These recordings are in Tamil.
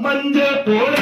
மஞ்ச போல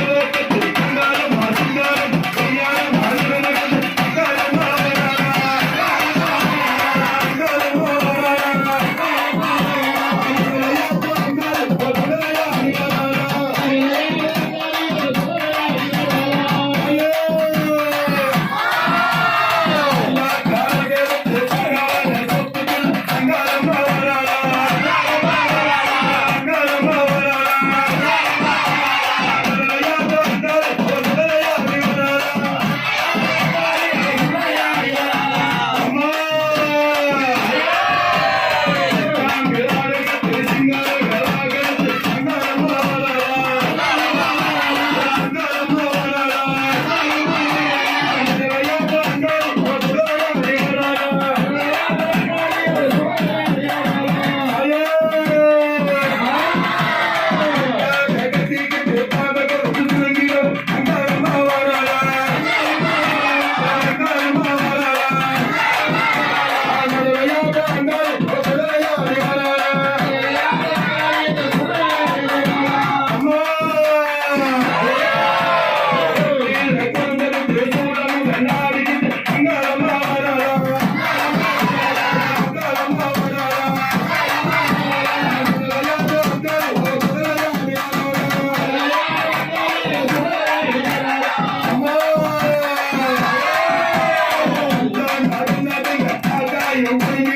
రమయ్య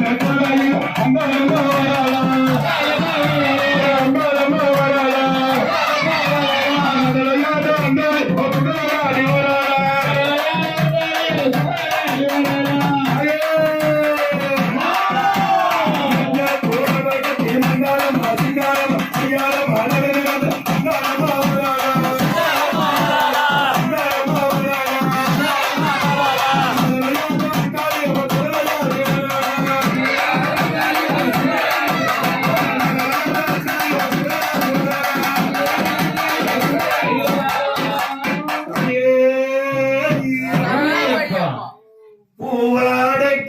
నటులయ్య అందరూ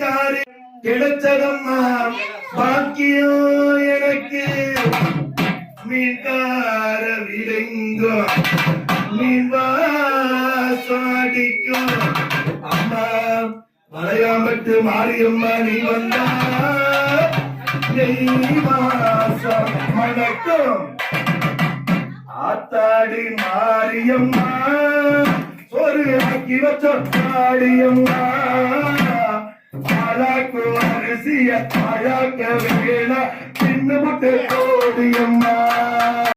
காரி கிடைச்சதம்மா பாக்கியம் எனக்கு. மீன்கார விளைங்கோ மீன் வாசாடிக்கும் அம்மா மலையாம்பட்டு மாரியம்மா நீ வந்தா. நெய் வாசம் மணக்கும். ஆத்தாடி மாரியம்மா ஒரு ஆக்கி வச்ச மாரியம்மா ஆளாக்கு அரிசிய அழாக்க வேணா சின்ன முட்டை கோடியம்மா